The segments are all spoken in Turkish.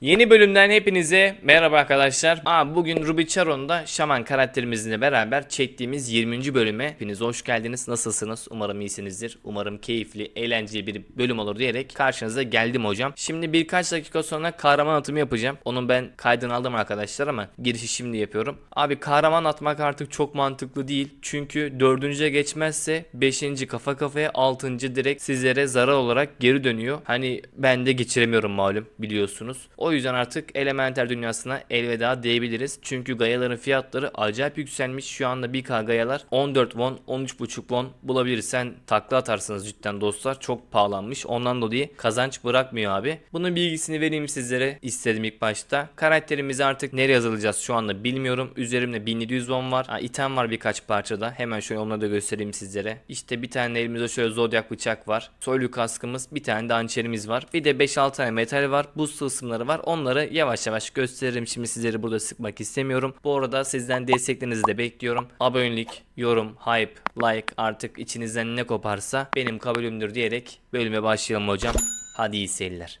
Yeni bölümden hepinize merhaba arkadaşlar. Aa, bugün Ruby Charon'da Şaman karakterimizle beraber çektiğimiz 20. bölüme hepiniz hoş geldiniz. Nasılsınız? Umarım iyisinizdir. Umarım keyifli, eğlenceli bir bölüm olur diyerek karşınıza geldim hocam. Şimdi birkaç dakika sonra kahraman atımı yapacağım. Onun ben kaydını aldım arkadaşlar ama girişi şimdi yapıyorum. Abi kahraman atmak artık çok mantıklı değil. Çünkü dördüncüye geçmezse 5. kafa kafaya 6. direkt sizlere zarar olarak geri dönüyor. Hani ben de geçiremiyorum malum biliyorsunuz. O yüzden artık elementer dünyasına elveda diyebiliriz. Çünkü gayaların fiyatları acayip yükselmiş. Şu anda 1K gayalar 14 won, 13.5 won bulabilirsen takla atarsınız cidden dostlar. Çok pahalanmış. Ondan dolayı kazanç bırakmıyor abi. Bunun bilgisini vereyim sizlere istedim ilk başta. Karakterimizi artık nereye yazılacağız şu anda bilmiyorum. Üzerimde 1700 won var. Ha, item var birkaç parçada. Hemen şöyle onları da göstereyim sizlere. İşte bir tane elimizde şöyle zodyak bıçak var. Soylu kaskımız, bir tane de hançerimiz var. Bir de 5-6 tane metal var. Buz tılsımları var. Onları yavaş yavaş gösteririm. Şimdi sizleri burada sıkmak istemiyorum. Bu arada sizden desteklerinizi de bekliyorum. Abonelik, yorum, hype, like artık içinizden ne koparsa benim kabulümdür diyerek bölüme başlayalım hocam. Hadi iyi seyirler.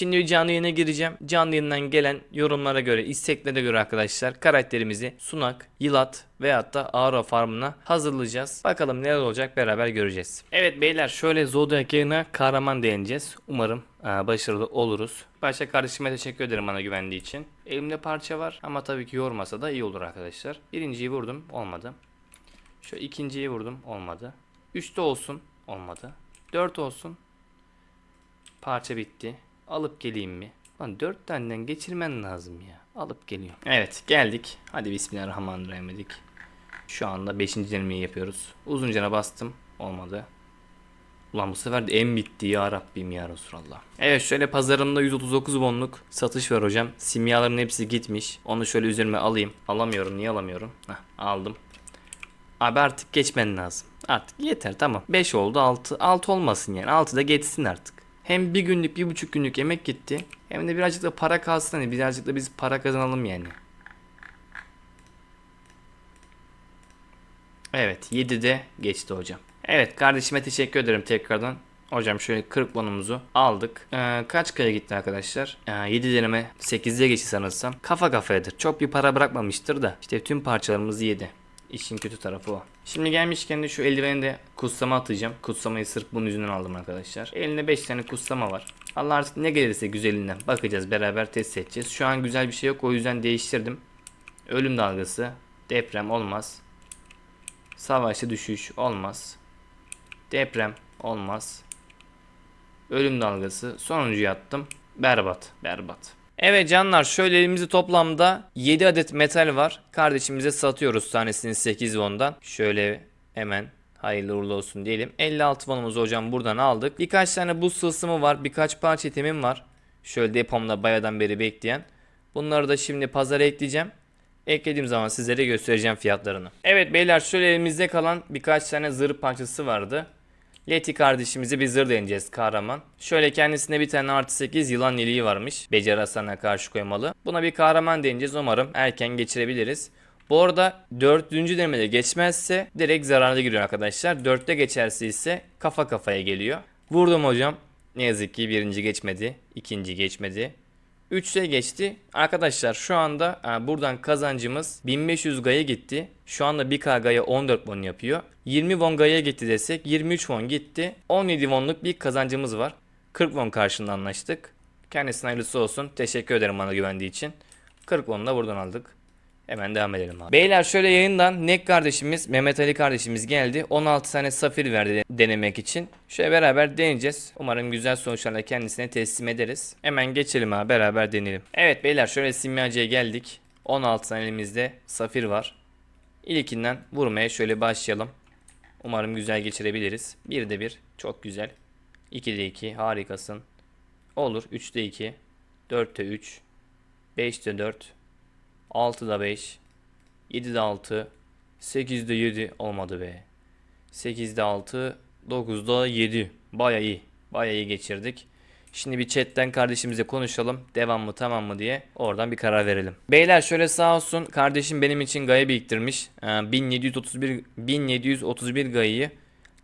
Şimdi bir canlı yayına gireceğim. Canlı yayından gelen yorumlara göre, isteklere göre arkadaşlar karakterimizi Sunak, Yılat veyahut da Aura Farm'ına hazırlayacağız. Bakalım neler olacak beraber göreceğiz. Evet beyler şöyle Zodiac yayına kahraman değineceğiz. Umarım e, başarılı oluruz. Başta kardeşime teşekkür ederim bana güvendiği için. Elimde parça var ama tabii ki yormasa da iyi olur arkadaşlar. Birinciyi vurdum olmadı. Şu ikinciyi vurdum olmadı. Üçte olsun olmadı. Dört olsun Parça bitti. Alıp geleyim mi? Lan dört taneden geçirmen lazım ya. Alıp geliyorum. Evet geldik. Hadi bismillahirrahmanirrahim dedik. Şu anda 5. denemeyi yapıyoruz. Uzun cana bastım. Olmadı. Ulan bu sefer de en bitti ya Rabbim ya Resulallah. Evet şöyle pazarımda 139 wonluk satış var hocam. Simyaların hepsi gitmiş. Onu şöyle üzerime alayım. Alamıyorum niye alamıyorum? Heh, aldım. Abi artık geçmen lazım. Artık yeter tamam. 5 oldu 6. 6 olmasın yani. 6 da geçsin artık. Hem bir günlük bir buçuk günlük yemek gitti. Hem de birazcık da para kalsın hani birazcık da biz para kazanalım yani. Evet 7'de geçti hocam. Evet kardeşime teşekkür ederim tekrardan. Hocam şöyle 40 bonumuzu aldık. Ee, kaç kaya gitti arkadaşlar? Ee, 7 deneme 8'de geçti sanırsam. Kafa kafayadır. Çok bir para bırakmamıştır da. İşte tüm parçalarımızı yedi. İşin kötü tarafı o. Şimdi gelmişken de şu eldiveni de kutsama atacağım. Kutsamayı sırf bunun yüzünden aldım arkadaşlar. Elinde 5 tane kutsama var. Allah artık ne gelirse güzelinden bakacağız beraber test edeceğiz. Şu an güzel bir şey yok o yüzden değiştirdim. Ölüm dalgası, deprem olmaz. Savaşta düşüş olmaz. Deprem olmaz. Ölüm dalgası sonuncuyu attım. Berbat, berbat. Evet canlar şöyle elimizde toplamda 7 adet metal var. Kardeşimize satıyoruz tanesini 8 won'dan. Şöyle hemen hayırlı uğurlu olsun diyelim. 56 won'umuzu hocam buradan aldık. Birkaç tane buz sılsımı var. Birkaç parça itemim var. Şöyle depomda bayadan beri bekleyen. Bunları da şimdi pazara ekleyeceğim. Eklediğim zaman sizlere göstereceğim fiyatlarını. Evet beyler şöyle elimizde kalan birkaç tane zırh parçası vardı. Leti kardeşimize bir zırh deneyeceğiz kahraman. Şöyle kendisine bir tane artı 8 yılan iliği varmış. Beceri karşı koymalı. Buna bir kahraman deneyeceğiz umarım erken geçirebiliriz. Bu arada 4. denemede geçmezse direkt zararlı giriyor arkadaşlar. 4'te geçerse ise kafa kafaya geliyor. Vurdum hocam. Ne yazık ki birinci geçmedi. ikinci geçmedi. 3'te geçti. Arkadaşlar şu anda e, buradan kazancımız 1500 gaya gitti. Şu anda 1k gaya 14 won yapıyor. 20 won gaya gitti desek 23 won gitti. 17 wonluk bir kazancımız var. 40 won karşılığında anlaştık. Kendisine hayırlısı olsun. Teşekkür ederim bana güvendiği için. 40 won'u da buradan aldık. Hemen devam edelim abi. Beyler şöyle yayından Nek kardeşimiz, Mehmet Ali kardeşimiz geldi. 16 tane safir verdi denemek için. Şöyle beraber deneyeceğiz. Umarım güzel sonuçlarla kendisine teslim ederiz. Hemen geçelim abi beraber deneyelim. Evet beyler şöyle simyacıya geldik. 16 tane elimizde safir var. İlkinden vurmaya şöyle başlayalım. Umarım güzel geçirebiliriz. 1'de 1 çok güzel. 2'de 2 harikasın. Olur 3'de 2. 4'te 3. 5'te 4. 6'da 5. 7'de 6. 8'de 7 olmadı be. 8'de 6. 9'da 7. Baya iyi. Baya iyi geçirdik. Şimdi bir chatten kardeşimize konuşalım. Devam mı tamam mı diye. Oradan bir karar verelim. Beyler şöyle sağ olsun. Kardeşim benim için gaya biriktirmiş. Ee, 1731 1731 gayayı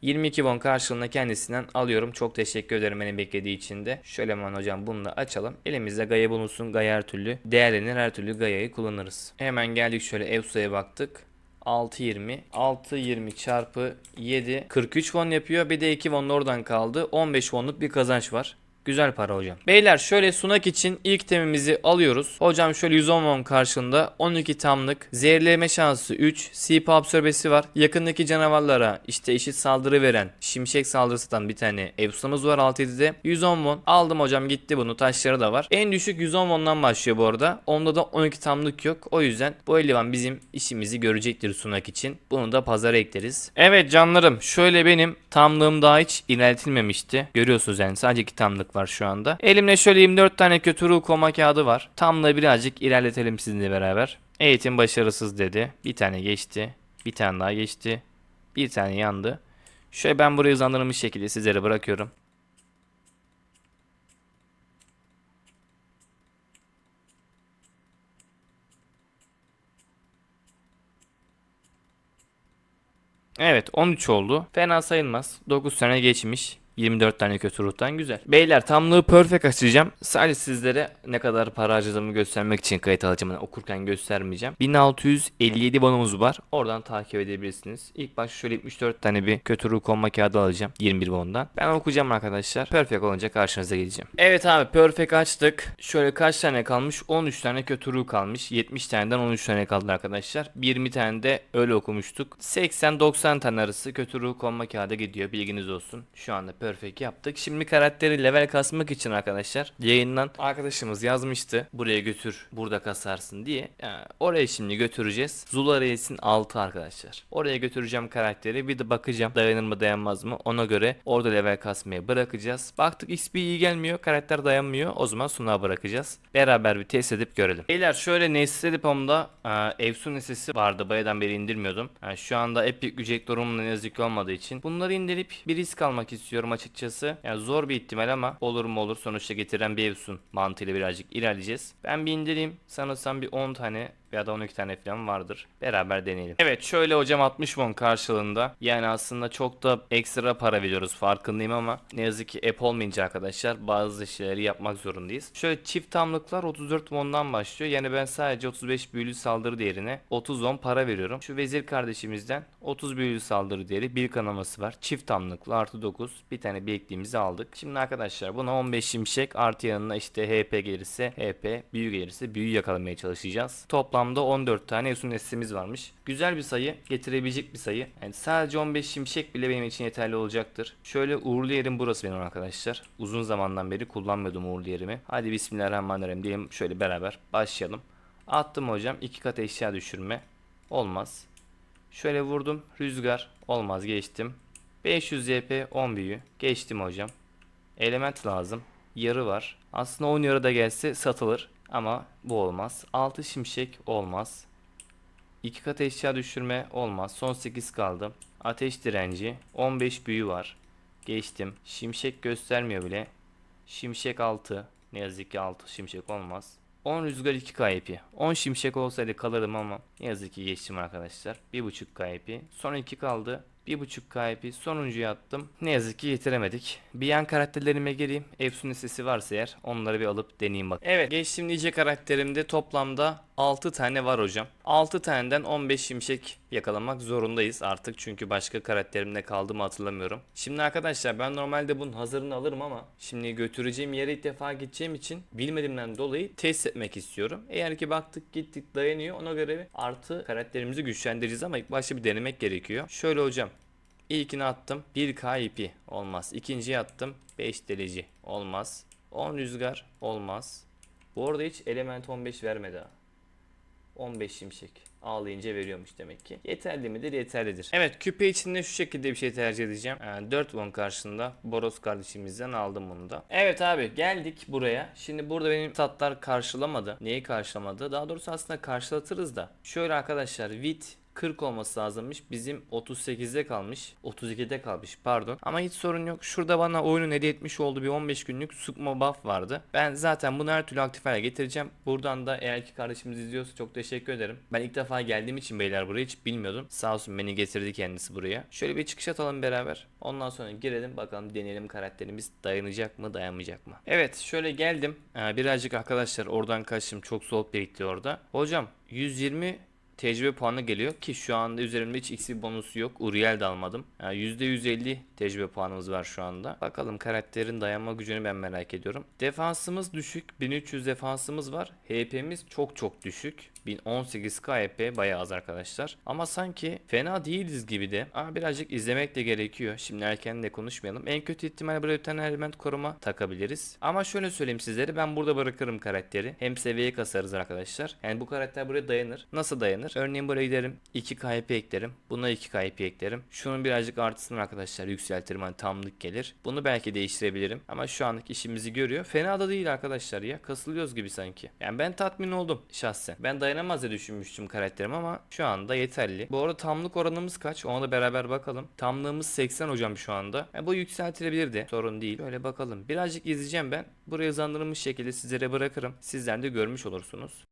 22 bon karşılığında kendisinden alıyorum. Çok teşekkür ederim beni beklediği için de. Şöyle hemen hocam bunu da açalım. Elimizde gaya bulunsun. Gaya her türlü değerlenir. Her türlü gayayı kullanırız. Hemen geldik şöyle EFSA'ya baktık. 6.20 6.20 çarpı 7 43 won yapıyor. Bir de 2 won oradan kaldı. 15 wonluk bir kazanç var. Güzel para hocam. Beyler şöyle sunak için ilk temimizi alıyoruz. Hocam şöyle 110 won karşılığında 12 tamlık zehirleme şansı 3 CP absorbesi var. Yakındaki canavarlara işte eşit saldırı veren şimşek saldırısından bir tane Epsa'mız var 6-7'de. 110 won aldım hocam gitti bunu taşları da var. En düşük 110 won'dan başlıyor bu arada. Onda da 12 tamlık yok. O yüzden bu eldiven bizim işimizi görecektir sunak için. Bunu da pazara ekleriz. Evet canlarım şöyle benim tamlığım daha hiç ilerletilmemişti. Görüyorsunuz yani sadece 2 tamlık var şu anda. Elimde şöyle 24 tane kötü ruh koma kağıdı var. Tamlığı birazcık ilerletelim sizinle beraber. Eğitim başarısız dedi. Bir tane geçti. Bir tane daha geçti. Bir tane yandı. Şöyle ben burayı hızlandırılmış şekilde sizlere bırakıyorum. Evet 13 oldu. Fena sayılmaz. 9 sene geçmiş. 24 tane kötü ruhtan güzel. Beyler tamlığı perfect açacağım. Sadece sizlere ne kadar para harcadığımı göstermek için kayıt alacağım. Yani okurken göstermeyeceğim. 1657 bonumuz var. Oradan takip edebilirsiniz. İlk baş şöyle 74 tane bir kötü ruh konma kağıdı alacağım. 21 bondan. Ben okuyacağım arkadaşlar. Perfect olunca karşınıza geleceğim. Evet abi perfect açtık. Şöyle kaç tane kalmış? 13 tane kötü ruh kalmış. 70 taneden 13 tane kaldı arkadaşlar. 20 tane de öyle okumuştuk. 80-90 tane arası kötü ruh konma kağıdı gidiyor. Bilginiz olsun. Şu anda perfect yaptık. Şimdi karakteri level kasmak için arkadaşlar yayından arkadaşımız yazmıştı. Buraya götür burada kasarsın diye. Yani oraya şimdi götüreceğiz. Zula Reis'in 6 arkadaşlar. Oraya götüreceğim karakteri. Bir de bakacağım dayanır mı dayanmaz mı. Ona göre orada level kasmaya bırakacağız. Baktık XP iyi gelmiyor. Karakter dayanmıyor. O zaman sunağa bırakacağız. Beraber bir test edip görelim. Beyler şöyle Nesli Depom'da e, Efsun nesesi vardı. Bayağıdan beri indirmiyordum. Yani şu anda Epic ücret durumunda ne yazık olmadığı için. Bunları indirip bir risk almak istiyorum açıkçası. Yani zor bir ihtimal ama olur mu olur sonuçta getiren bir Efsun mantığıyla birazcık ilerleyeceğiz. Ben bir indireyim. Sanırsam bir 10 tane veya da 12 tane falan vardır. Beraber deneyelim. Evet şöyle hocam 60 won karşılığında. Yani aslında çok da ekstra para veriyoruz farkındayım ama ne yazık ki app olmayınca arkadaşlar bazı şeyleri yapmak zorundayız. Şöyle çift tamlıklar 34 won'dan başlıyor. Yani ben sadece 35 büyülü saldırı değerine 30 won para veriyorum. Şu vezir kardeşimizden 30 büyülü saldırı değeri bir kanaması var. Çift tamlıklı artı 9 bir tane biriktiğimizi aldık. Şimdi arkadaşlar buna 15 şimşek artı yanına işte HP gelirse HP büyü gelirse büyü yakalamaya çalışacağız. Toplamda 14 tane Esun neslimiz varmış. Güzel bir sayı getirebilecek bir sayı. Yani sadece 15 şimşek bile benim için yeterli olacaktır. Şöyle uğurlu yerim burası benim arkadaşlar. Uzun zamandan beri kullanmıyordum uğurlu yerimi. Hadi bismillahirrahmanirrahim diyelim şöyle beraber başlayalım. Attım hocam iki kat eşya düşürme. Olmaz. Şöyle vurdum. Rüzgar. Olmaz geçtim. 500 YP 10 büyü. Geçtim hocam. Element lazım. Yarı var. Aslında 10 yarı da gelse satılır. Ama bu olmaz. 6 şimşek olmaz. 2 kat eşya düşürme olmaz. Son 8 kaldı. Ateş direnci. 15 büyü var. Geçtim. Şimşek göstermiyor bile. Şimşek 6. Ne yazık ki 6 şimşek olmaz. 10 rüzgar 2 kayıp. 10 şimşek olsaydı kalırdım ama ne yazık ki geçtim arkadaşlar. 1.5 kayıp. Son 2 kaldı. 1.5 kayıp sonuncuyu attım. Ne yazık ki getiremedik. Bir yan karakterlerime gireyim. Efsun sesi varsa eğer onları bir alıp deneyeyim bak. Evet geçtiğim nice karakterimde toplamda 6 tane var hocam. 6 taneden 15 şimşek yakalamak zorundayız artık çünkü başka karakterimde kaldı mı hatırlamıyorum. Şimdi arkadaşlar ben normalde bunun hazırını alırım ama şimdi götüreceğim yere ilk defa gideceğim için bilmediğimden dolayı test etmek istiyorum. Eğer ki baktık gittik dayanıyor ona göre artı karakterimizi güçlendireceğiz ama ilk başta bir denemek gerekiyor. Şöyle hocam İlkini attım 1K ipi olmaz. İkinciyi attım 5 delici olmaz. 10 rüzgar olmaz. Bu arada hiç element 15 vermedi ha. 15 şimşek. Ağlayınca veriyormuş demek ki. Yeterli midir? Yeterlidir. Evet küpe içinde şu şekilde bir şey tercih edeceğim. Yani 4 won karşında Boros kardeşimizden aldım bunu da. Evet abi geldik buraya. Şimdi burada benim tatlar karşılamadı. Neyi karşılamadı? Daha doğrusu aslında karşılatırız da. Şöyle arkadaşlar Vit 40 olması lazımmış. Bizim 38'de kalmış. 32'de kalmış pardon. Ama hiç sorun yok. Şurada bana oyunun hediye etmiş olduğu bir 15 günlük Sukma buff vardı. Ben zaten bunu her türlü aktif hale getireceğim. Buradan da eğer ki kardeşimiz izliyorsa çok teşekkür ederim. Ben ilk defa geldiğim için beyler buraya hiç bilmiyordum. Sağ olsun beni getirdi kendisi buraya. Şöyle bir çıkış atalım beraber. Ondan sonra girelim bakalım deneyelim karakterimiz dayanacak mı dayanmayacak mı? Evet şöyle geldim. Ee, birazcık arkadaşlar oradan kaçtım. Çok soğuk birikti orada. Hocam 120 tecrübe puanı geliyor ki şu anda üzerimde hiç XP bonusu yok. Uriel de almadım. Yani %150 tecrübe puanımız var şu anda. Bakalım karakterin dayanma gücünü ben merak ediyorum. Defansımız düşük. 1300 defansımız var. HP'miz çok çok düşük. 1018 KP bayağı az arkadaşlar. Ama sanki fena değiliz gibi de. Ama birazcık izlemek de gerekiyor. Şimdi erken de konuşmayalım. En kötü ihtimal buraya bir tane element koruma takabiliriz. Ama şöyle söyleyeyim sizlere ben burada bırakırım karakteri. Hem seviyeye kasarız arkadaşlar. Yani bu karakter buraya dayanır. Nasıl dayanır? Örneğin buraya giderim. 2 KP eklerim. Buna 2 KP eklerim. Şunun birazcık artısını arkadaşlar yükseltirim. Hani tamlık gelir. Bunu belki değiştirebilirim. Ama şu anlık işimizi görüyor. Fena da değil arkadaşlar ya. Kasılıyoruz gibi sanki. Yani ben tatmin oldum şahsen. Ben dayanamaz diye düşünmüştüm karakterim ama şu anda yeterli. Bu arada tamlık oranımız kaç? Ona da beraber bakalım. Tamlığımız 80 hocam şu anda. Yani bu yükseltilebilirdi. Sorun değil. Böyle bakalım. Birazcık izleyeceğim ben. Buraya hızlandırılmış şekilde sizlere bırakırım. Sizler de görmüş olursunuz.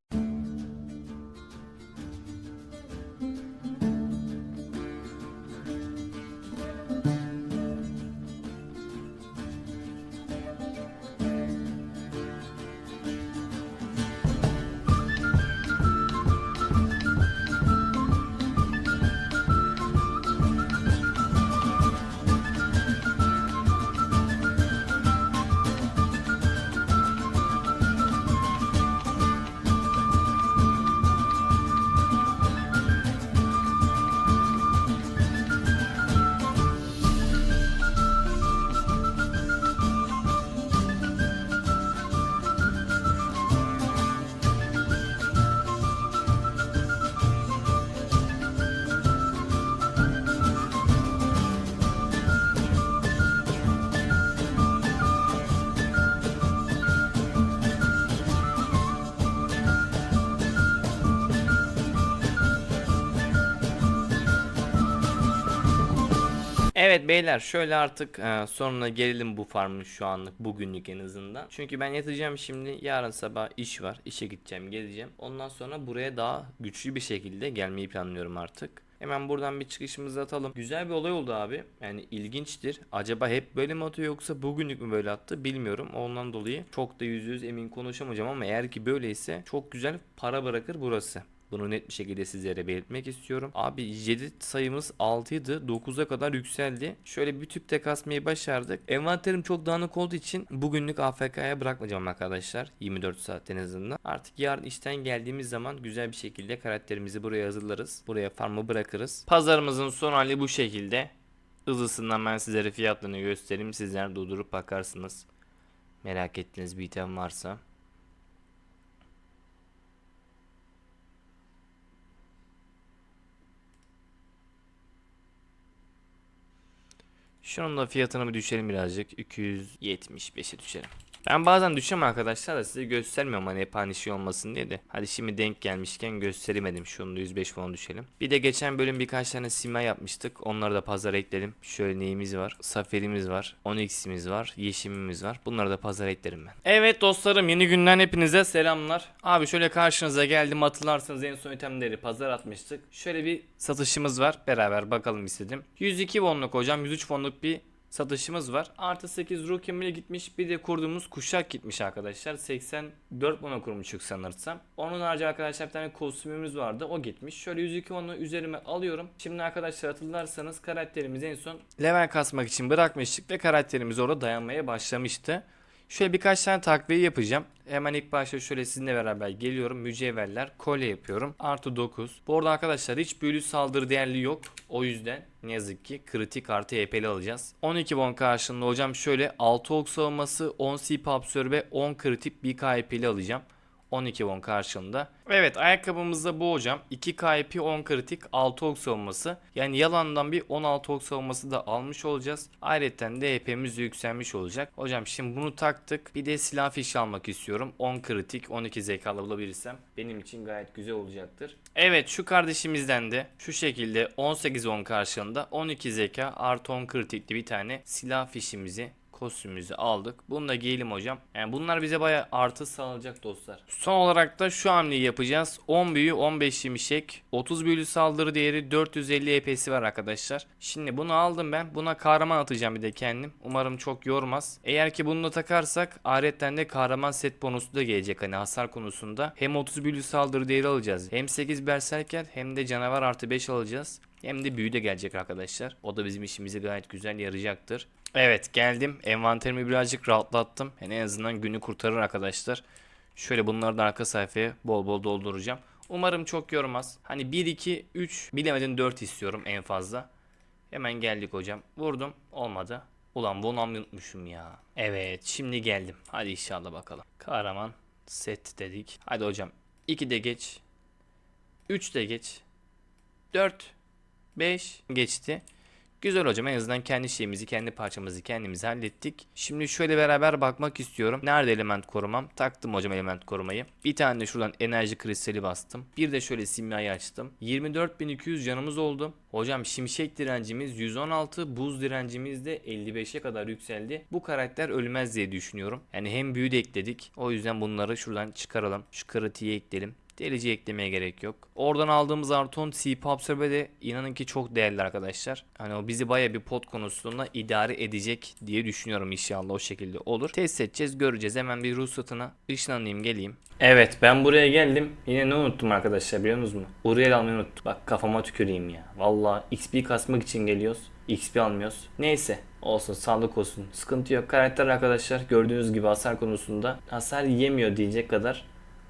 Evet beyler şöyle artık e, sonuna gelelim bu farmın şu anlık bugünlük en azından. Çünkü ben yatacağım şimdi yarın sabah iş var işe gideceğim geleceğim. Ondan sonra buraya daha güçlü bir şekilde gelmeyi planlıyorum artık. Hemen buradan bir çıkışımızı atalım. Güzel bir olay oldu abi. Yani ilginçtir. Acaba hep böyle mi atıyor yoksa bugünlük mü böyle attı bilmiyorum. Ondan dolayı çok da yüz yüz emin konuşamayacağım ama eğer ki böyleyse çok güzel para bırakır burası. Bunu net bir şekilde sizlere belirtmek istiyorum. Abi 7 sayımız 6 idi. 9'a kadar yükseldi. Şöyle bir tüpte kasmayı başardık. Envanterim çok dağınık olduğu için bugünlük AFK'ya bırakmayacağım arkadaşlar. 24 saat en azından. Artık yarın işten geldiğimiz zaman güzel bir şekilde karakterimizi buraya hazırlarız. Buraya farmı bırakırız. Pazarımızın son hali bu şekilde. Hızlısından ben sizlere fiyatlarını göstereyim. Sizler durdurup bakarsınız. Merak ettiğiniz bir item varsa. Şunun da fiyatını bir düşelim birazcık. 275'e düşelim. Ben bazen düşüyorum arkadaşlar da size göstermiyorum hani hep aynı şey olmasın diye de. Hadi şimdi denk gelmişken gösteremedim. Şunu da 105 falan düşelim. Bir de geçen bölüm birkaç tane sima yapmıştık. Onları da pazara ekledim. Şöyle neyimiz var? Saferimiz var. Onyx'imiz var. Yeşimimiz var. Bunları da pazara eklerim ben. Evet dostlarım yeni günden hepinize selamlar. Abi şöyle karşınıza geldim hatırlarsanız en son itemleri pazar atmıştık. Şöyle bir satışımız var. Beraber bakalım istedim. 102 wonluk hocam 103 wonluk bir satışımız var. Artı 8 Rookie Mill'e gitmiş. Bir de kurduğumuz kuşak gitmiş arkadaşlar. 84 mono kurmuşuk sanırsam. Onun harici arkadaşlar bir tane kostümümüz vardı. O gitmiş. Şöyle 102 onu üzerime alıyorum. Şimdi arkadaşlar hatırlarsanız karakterimizi en son level kasmak için bırakmıştık ve karakterimiz orada dayanmaya başlamıştı. Şöyle birkaç tane takviye yapacağım. Hemen ilk başta şöyle sizinle beraber geliyorum. Mücevherler, kolye yapıyorum. Artı 9. Bu arada arkadaşlar hiç büyülü saldırı değerli yok. O yüzden ne yazık ki kritik artı EP'li alacağız. 12 won karşılığında hocam şöyle 6 ok savunması, 10 CP absorbe, 10 kritik 1 KP'li alacağım. 12 won karşılığında. Evet ayakkabımız da bu hocam. 2 KP 10 kritik 6 ok savunması. Yani yalandan bir 16 ok savunması da almış olacağız. Ayrıca DP'miz de yükselmiş olacak. Hocam şimdi bunu taktık. Bir de silah fişi almak istiyorum. 10 kritik 12 zekalı bulabilirsem benim için gayet güzel olacaktır. Evet şu kardeşimizden de şu şekilde 18 10 karşılığında 12 zeka artı 10 kritikli bir tane silah fişimizi kostümümüzü aldık. Bunu da giyelim hocam. Yani bunlar bize baya artı sağlayacak dostlar. Son olarak da şu hamleyi yapacağız. 10 büyü 15 şimşek 30 büyülü saldırı değeri 450 EP'si var arkadaşlar. Şimdi bunu aldım ben. Buna kahraman atacağım bir de kendim. Umarım çok yormaz. Eğer ki bunu da takarsak ahiretten de kahraman set bonusu da gelecek hani hasar konusunda. Hem 30 büyülü saldırı değeri alacağız. Hem 8 berserker hem de canavar artı 5 alacağız. Hem de büyü de gelecek arkadaşlar. O da bizim işimize gayet güzel yarayacaktır. Evet geldim. Envanterimi birazcık rahatlattım. Yani en azından günü kurtarır arkadaşlar. Şöyle bunları da arka sayfaya bol bol dolduracağım. Umarım çok yormaz. Hani 1, 2, 3 bilemedin 4 istiyorum en fazla. Hemen geldik hocam. Vurdum. Olmadı. Ulan bunu unutmuşum ya. Evet şimdi geldim. Hadi inşallah bakalım. Kahraman set dedik. Hadi hocam. 2 de geç. 3 de geç. 4 5 geçti. Güzel hocam en azından kendi şeyimizi, kendi parçamızı kendimiz hallettik. Şimdi şöyle beraber bakmak istiyorum. Nerede element korumam? Taktım hocam element korumayı. Bir tane de şuradan enerji kristali bastım. Bir de şöyle simyayı açtım. 24.200 canımız oldu. Hocam şimşek direncimiz 116, buz direncimiz de 55'e kadar yükseldi. Bu karakter ölmez diye düşünüyorum. Yani hem büyü de ekledik. O yüzden bunları şuradan çıkaralım. Şu kritiği ekleyelim. Delici eklemeye gerek yok. Oradan aldığımız Arton CP Absorbe de inanın ki çok değerli arkadaşlar. Hani o bizi baya bir pot konusunda idare edecek diye düşünüyorum inşallah o şekilde olur. Test edeceğiz göreceğiz. Hemen bir ruhsatına ışınlanayım geleyim. Evet ben buraya geldim. Yine ne unuttum arkadaşlar biliyor musunuz? Uriel almayı unuttum. Bak kafama tüküreyim ya. Valla XP kasmak için geliyoruz. XP almıyoruz. Neyse olsun sağlık olsun. Sıkıntı yok. Karakter arkadaşlar gördüğünüz gibi hasar konusunda hasar yemiyor diyecek kadar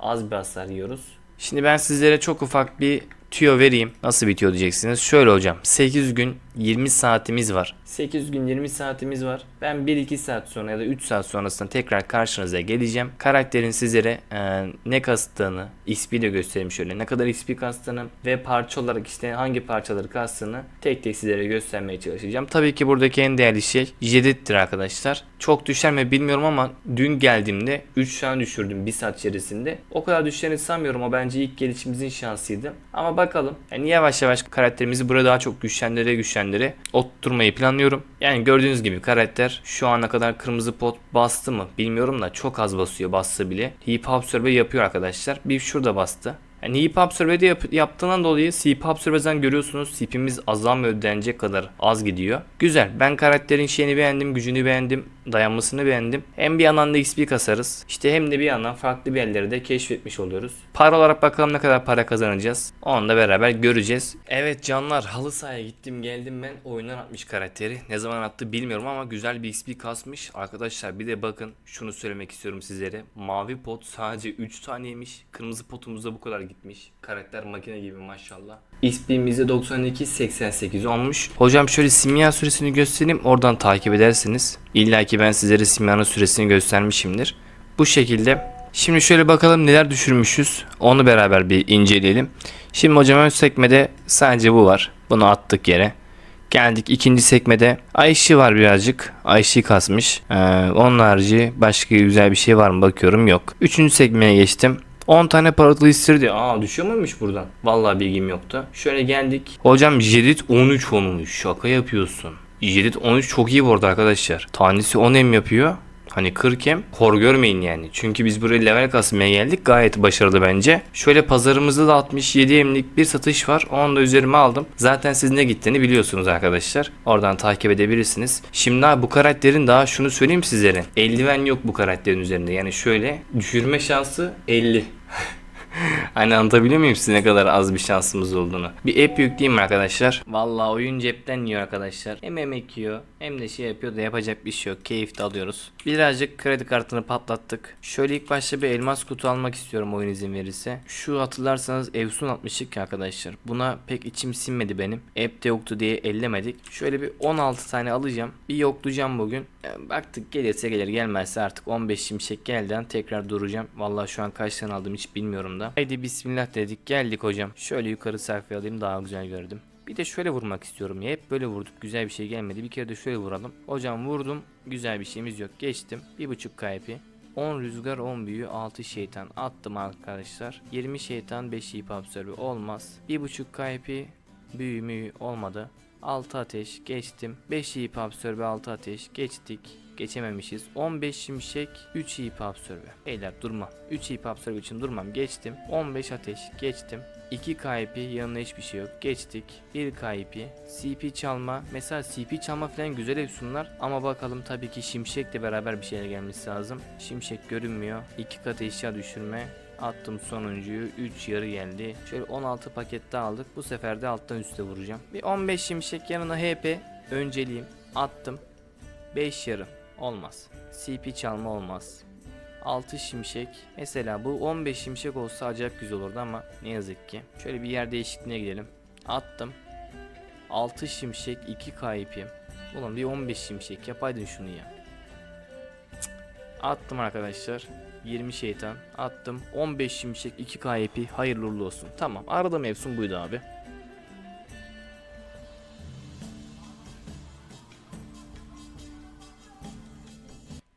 az bir hasar yiyoruz. Şimdi ben sizlere çok ufak bir tüyo vereyim. Nasıl bitiyor diyeceksiniz. Şöyle hocam 8 gün 20 saatimiz var. 8 gün 20 saatimiz var. Ben 1-2 saat sonra ya da 3 saat sonrasında tekrar karşınıza geleceğim. Karakterin sizlere e, ne kastığını, XP de göstereyim şöyle. Ne kadar XP kastığını ve parça olarak işte hangi parçaları kastığını tek tek sizlere göstermeye çalışacağım. Tabii ki buradaki en değerli şey Jedit'tir arkadaşlar. Çok düşer mi bilmiyorum ama dün geldiğimde 3 tane düşürdüm 1 saat içerisinde. O kadar düşeceğini sanmıyorum. O bence ilk gelişimizin şansıydı. Ama bakalım. Yani yavaş yavaş karakterimizi burada daha çok güçlendire güçlendire oturtmayı planlıyorum. Yani gördüğünüz gibi karakter şu ana kadar kırmızı pot bastı mı bilmiyorum da çok az basıyor bassa bile. Hip Hop Survey yapıyor arkadaşlar. Bir şurada bastı. Yani Hop Survey'de yap- yaptığından dolayı Hop Survey'den görüyorsunuz CP'miz azalmıyor denecek kadar az gidiyor. Güzel. Ben karakterin şeyini beğendim, gücünü beğendim, dayanmasını beğendim. Hem bir yandan da XP kasarız. İşte hem de bir yandan farklı bir yerleri de keşfetmiş oluyoruz. Para olarak bakalım ne kadar para kazanacağız. Onu da beraber göreceğiz. Evet canlar halı sahaya gittim geldim ben oyundan atmış karakteri. Ne zaman attı bilmiyorum ama güzel bir XP kasmış. Arkadaşlar bir de bakın şunu söylemek istiyorum sizlere. Mavi pot sadece 3 taneymiş. Kırmızı potumuzda bu kadar gitmiş. Karakter makine gibi maşallah. XP'mizde 92.88 olmuş. Hocam şöyle simya süresini göstereyim oradan takip edersiniz. İlla ki ben sizlere simyanın süresini göstermişimdir. Bu şekilde. Şimdi şöyle bakalım neler düşürmüşüz. Onu beraber bir inceleyelim. Şimdi hocam ön sekmede sadece bu var. Bunu attık yere. Geldik ikinci sekmede Ayşi var birazcık. Ayşi kasmış. Ee, onun harici başka güzel bir şey var mı bakıyorum yok. Üçüncü sekmeye geçtim. 10 tane paralı istirdi. Aa düşüyor muymuş buradan? Vallahi bilgim yoktu. Şöyle geldik. Hocam Jedit 13 olmuş. Şaka yapıyorsun. Jedit 13 çok iyi bu arada arkadaşlar. Tanesi 10 em yapıyor. Hani 40 em hor görmeyin yani. Çünkü biz buraya level kasmaya geldik. Gayet başarılı bence. Şöyle pazarımızda da 67 emlik bir satış var. Onu da üzerime aldım. Zaten siz ne gittiğini biliyorsunuz arkadaşlar. Oradan takip edebilirsiniz. Şimdi abi bu karakterin daha şunu söyleyeyim sizlere. Eldiven yok bu karakterin üzerinde. Yani şöyle düşürme şansı 50. Hani anlatabiliyor muyum size ne kadar az bir şansımız olduğunu? Bir app yükleyeyim arkadaşlar? Vallahi oyun cepten yiyor arkadaşlar. Hem emek yiyor hem de şey yapıyor da yapacak bir şey yok. Keyif de alıyoruz. Birazcık kredi kartını patlattık. Şöyle ilk başta bir elmas kutu almak istiyorum oyun izin verirse. Şu hatırlarsanız Evsun atmıştık ya arkadaşlar. Buna pek içim sinmedi benim. App'te yoktu diye ellemedik. Şöyle bir 16 tane alacağım. Bir yoklayacağım bugün. Baktık gelirse gelir gelmezse artık 15 şimşek gelden tekrar duracağım. Vallahi şu an kaç tane aldım hiç bilmiyorum da. Haydi bismillah dedik geldik hocam. Şöyle yukarı sayfaya alayım daha güzel gördüm. Bir de şöyle vurmak istiyorum ya. Hep böyle vurduk. Güzel bir şey gelmedi. Bir kere de şöyle vuralım. Hocam vurdum. Güzel bir şeyimiz yok. Geçtim. 1.5 KP. 10 rüzgar 10 büyü 6 şeytan attım arkadaşlar. 20 şeytan 5 ip absorbe olmaz. 1.5 KP büyü müyü olmadı. 6 ateş geçtim. 5 ip absorbe 6 ateş geçtik. Geçememişiz. 15 şimşek 3 ip absorbe. Beyler durma. 3 ip absorbe için durmam. Geçtim. 15 ateş geçtim. 2 KP yanına hiçbir şey yok. Geçtik. 1 KP. CP çalma. Mesela CP çalma falan güzel efsunlar. Ama bakalım tabii ki Şimşek'le beraber bir şeyler gelmesi lazım. Şimşek görünmüyor. 2 kat eşya düşürme. Attım sonuncuyu 3 yarı geldi. Şöyle 16 paket daha aldık. Bu sefer de alttan üste vuracağım. Bir 15 şimşek yanına HP önceliğim. Attım. 5 yarım. Olmaz. CP çalma olmaz. 6 şimşek. Mesela bu 15 şimşek olsa acayip güzel olurdu ama ne yazık ki. Şöyle bir yer değişikliğine gidelim. Attım. 6 şimşek 2 kayıpım. Ulan bir 15 şimşek yapaydın şunu ya. Attım arkadaşlar. 20 şeytan attım. 15 şimşek 2 KYP hayırlı uğurlu olsun. Tamam arada mevsim buydu abi.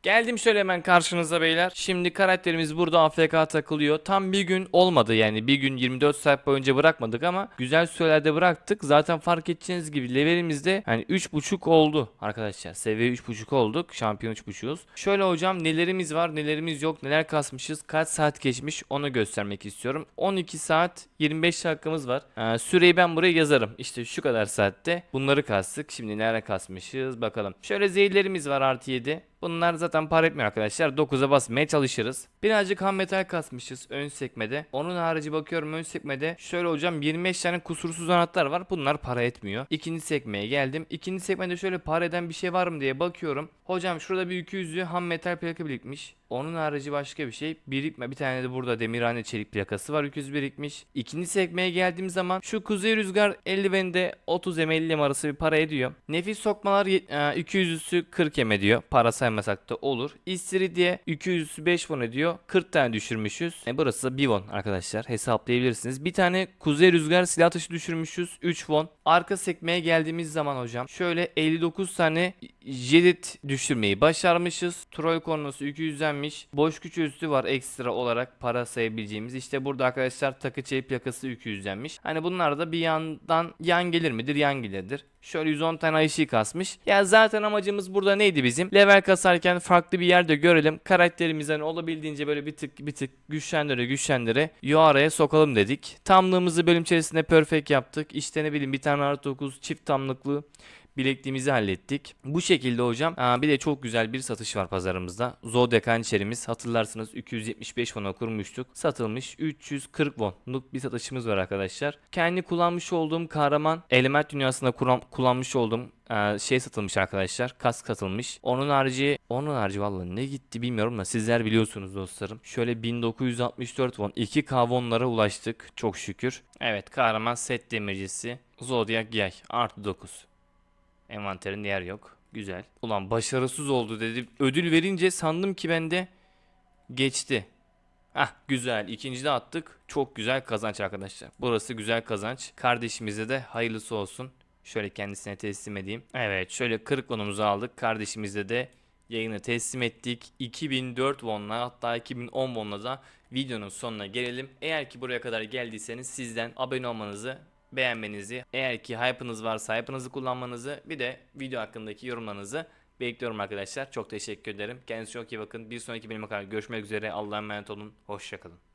Geldim şöyle hemen karşınıza beyler. Şimdi karakterimiz burada AFK takılıyor. Tam bir gün olmadı yani. Bir gün 24 saat boyunca bırakmadık ama güzel sürelerde bıraktık. Zaten fark edeceğiniz gibi levelimizde hani 3.5 oldu arkadaşlar. Seviye 3.5 olduk. Şampiyon 3.5'uz. Şöyle hocam nelerimiz var nelerimiz yok neler kasmışız kaç saat geçmiş onu göstermek istiyorum. 12 saat 25 dakikamız var. Ee, süreyi ben buraya yazarım. İşte şu kadar saatte bunları kastık. Şimdi nereye kasmışız bakalım. Şöyle zehirlerimiz var artı 7. Bunlar zaten para etmiyor arkadaşlar. 9'a basmaya çalışırız. Birazcık ham metal kasmışız ön sekmede. Onun harici bakıyorum ön sekmede. Şöyle hocam 25 tane kusursuz anahtar var. Bunlar para etmiyor. İkinci sekmeye geldim. İkinci sekmede şöyle para eden bir şey var mı diye bakıyorum. Hocam şurada bir 200'lü ham metal plaka birikmiş. Onun harici başka bir şey birikme. Bir tane de burada demirhane çelik plakası var 200 birikmiş. İkinci sekmeye geldiğim zaman şu kuzey rüzgar eldivende 30 m 50 m arası bir para ediyor. Nefis sokmalar yet- e, 200'üsü 40 m ediyor. Para saymasak da olur. İstiridye 200'üsü 5 won ediyor. 40 tane düşürmüşüz. E burası da 1 won arkadaşlar. Hesaplayabilirsiniz. Bir tane kuzey rüzgar silah taşı düşürmüşüz. 3 won. Arka sekmeye geldiğimiz zaman hocam şöyle 59 tane jedit düşürmeyi başarmışız. Troy kornosu 200'denmiş. Boş güç üstü var ekstra olarak para sayabileceğimiz. İşte burada arkadaşlar takı çelik plakası 200'denmiş. Hani bunlar da bir yandan yan gelir midir? Yan gelirdir. Şöyle 110 tane IC kasmış. Ya zaten amacımız burada neydi bizim? Level kasarken farklı bir yerde görelim. Karakterimizden olabildiğince böyle bir tık bir tık güçlendire güçlendire Yuara'ya sokalım dedik. Tamlığımızı bölüm içerisinde perfect yaptık. İşte ne bileyim bir tane artı 9 çift tamlıklı bilekliğimizi hallettik. Bu şekilde hocam aa, bir de çok güzel bir satış var pazarımızda. Zodiac hançerimiz hatırlarsınız 275 won'a kurmuştuk. Satılmış 340 wonluk bir satışımız var arkadaşlar. Kendi kullanmış olduğum kahraman element dünyasında kuran- kullanmış olduğum şey satılmış arkadaşlar. Kask satılmış. Onun harici onun harici vallahi ne gitti bilmiyorum da sizler biliyorsunuz dostlarım. Şöyle 1964 won 2 k wonlara ulaştık çok şükür. Evet kahraman set demircisi Zodiac Yay artı 9. Envanterinde yer yok. Güzel. Ulan başarısız oldu dedi. Ödül verince sandım ki bende geçti. Ah güzel. İkinci de attık. Çok güzel kazanç arkadaşlar. Burası güzel kazanç. Kardeşimize de hayırlısı olsun. Şöyle kendisine teslim edeyim. Evet şöyle 40 wonumuzu aldık. Kardeşimize de yayını teslim ettik. 2004 wonla hatta 2010 wonla da videonun sonuna gelelim. Eğer ki buraya kadar geldiyseniz sizden abone olmanızı beğenmenizi, eğer ki hype'ınız varsa hype'ınızı kullanmanızı, bir de video hakkındaki yorumlarınızı bekliyorum arkadaşlar. Çok teşekkür ederim. Kendinize çok iyi bakın. Bir sonraki bölüme kadar görüşmek üzere. Allah'a emanet olun. Hoşçakalın.